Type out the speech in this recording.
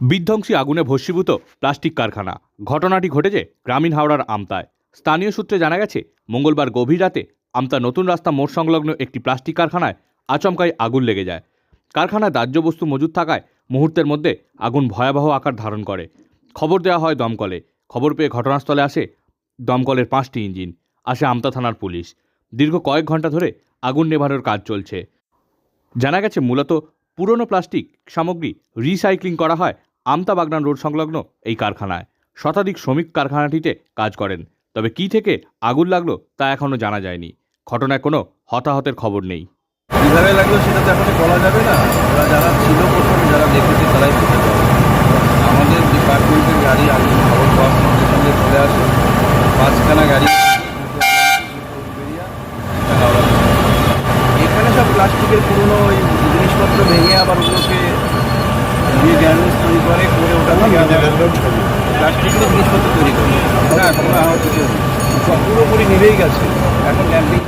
বিধ্বংসী আগুনে ভস্মীভূত প্লাস্টিক কারখানা। ঘটনাটি ঘটেছে গ্রামীণ হাওড়ার আমতায়। স্থানীয় সূত্রে জানা গেছে, মঙ্গলবার গভীর রাতে আমতা নতুন রাস্তা মোড় সংলগ্ন একটি প্লাস্টিক কারখানায় আচমকাই আগুন লেগে যায়। কারখানায় দাহ্য বস্তু মজুদ থাকায় মুহূর্তের মধ্যে আগুন ভয়াবহ আকার ধারণ করে। খবর দেওয়া হয় দমকলে। খবর পেয়ে ঘটনাস্থলে আসে দমকলের পাঁচটি ইঞ্জিন। আসে আমতা থানার পুলিশ। দীর্ঘ কয়েক ঘণ্টা ধরে আগুন নেভানোর কাজ চলছে। জানা গেছে, মূলত পুরনো প্লাস্টিক সামগ্রী রিসাইক্লিং করা হয় আমতা বাগনান রোড সংলগ্ন এই কারখানায়। শতাধিক শ্রমিক কারখানাটিতে কাজ করেন। তবে কী থেকে আগুন লাগল তা এখনও জানা যায়নি। ঘটনায় কোনো হতাহতের খবর নেই। কীভাবে লাগল সেটা তো এখন বলা যাবে না। ওরা যারা ছিল প্রথম, যারা দেখেছে তারাই পারবে। আমাদের ডিপার্টমেন্টের গাড়ি আমি খবর পাওয়ার সঙ্গে সঙ্গে চলে আসে। পাঁচখানা গাড়ি এখানে সব প্লাস্টিকের পুরনো ওই জিনিসপত্র ভেঙে আবার ওগুলোকে তৈরি করে করে ওটা প্লাস্টিকের জিনিসপত্র তৈরি করে না কোনো আমার সব পুরোপুরি নিভেই গেছে এখন ড্যাম্পিং